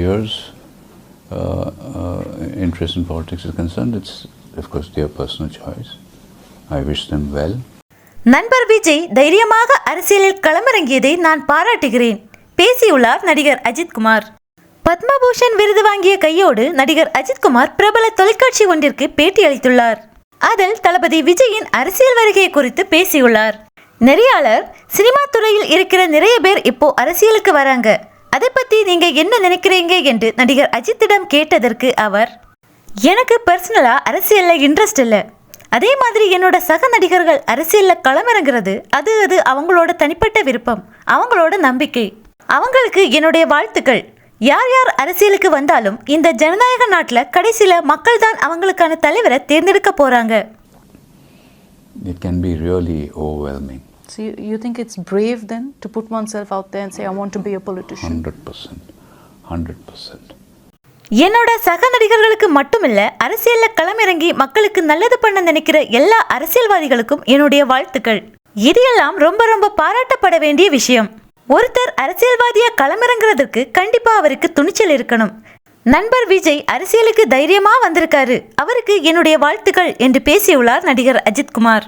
Yours, uh, uh, interest in politics is concerned, it's of course their personal choice. I wish them well. நண்பர் விஜய் தைரியமாக அரசியலில் களமிறங்கியதை நான் பாராட்டுகிறேன். பேசியுள்ளார் நடிகர் அஜித்குமார் பத்மபூஷன் விருது வாங்கிய கையோடு நடிகர் அஜித்குமார் பிரபல தொலைக்காட்சி ஒன்றிற்கு பேட்டி அளித்துள்ளார். அதில் தளபதி விஜயின் அரசியல் வருகை குறித்து பேசியுள்ளார். நெறியாளர் சினிமா துறையில் இருக்கிற நிறைய பேர் இப்போ அரசியலுக்கு வராங்க. அதை பத்தி நீங்க என்ன நினைக்கிறீங்க என்று நடிகர் அஜித்திடம் கேட்டதற்கு அவர் எனக்கு பர்சனலா அரசியல்ல இன்ட்ரெஸ்ட் இல்லை. அதே மாதிரி என்னோட சக நடிகர்கள் அரசியல்ல களமிறங்கிறது அது அது அவங்களோட தனிப்பட்ட விருப்பம் அவங்களோட நம்பிக்கை. அவங்களுக்கு என்னுடைய வாழ்த்துக்கள். யார் யார் அரசியலுக்கு வந்தாலும் இந்த ஜனநாயக நாட்டில் கடைசியில் மக்கள் தான் அவங்களுக்கான தலைவரை தேர்ந்தெடுக்க போகிறாங்க it can be really overwhelming. So you, you think it's brave then to put oneself out there and say, I want to be a politician? 100%. 100%. என்னோட சக நடிகர்களுக்கு மட்டுமில்ல அரசியல்ல களமிறங்கி மக்களுக்கு நல்லது பண்ண நினைக்கிற எல்லா அரசியல்வாதிகளுக்கும் என்னுடைய வாழ்த்துக்கள் இது எல்லாம் ரொம்ப ரொம்ப பாராட்டப்பட வேண்டிய விஷயம் ஒருத்தர் அரசியல்வாதியா களமிறங்குறதுக்கு கண்டிப்பா அவருக்கு துணிச்சல் இருக்கணும் நண்பர் விஜய் அரசியலுக்கு தைரியமா வந்திருக்காரு அவருக்கு என்னுடைய வாழ்த்துக்கள் என்று பேசியுள்ளார் நடிகர் அஜித்குமார்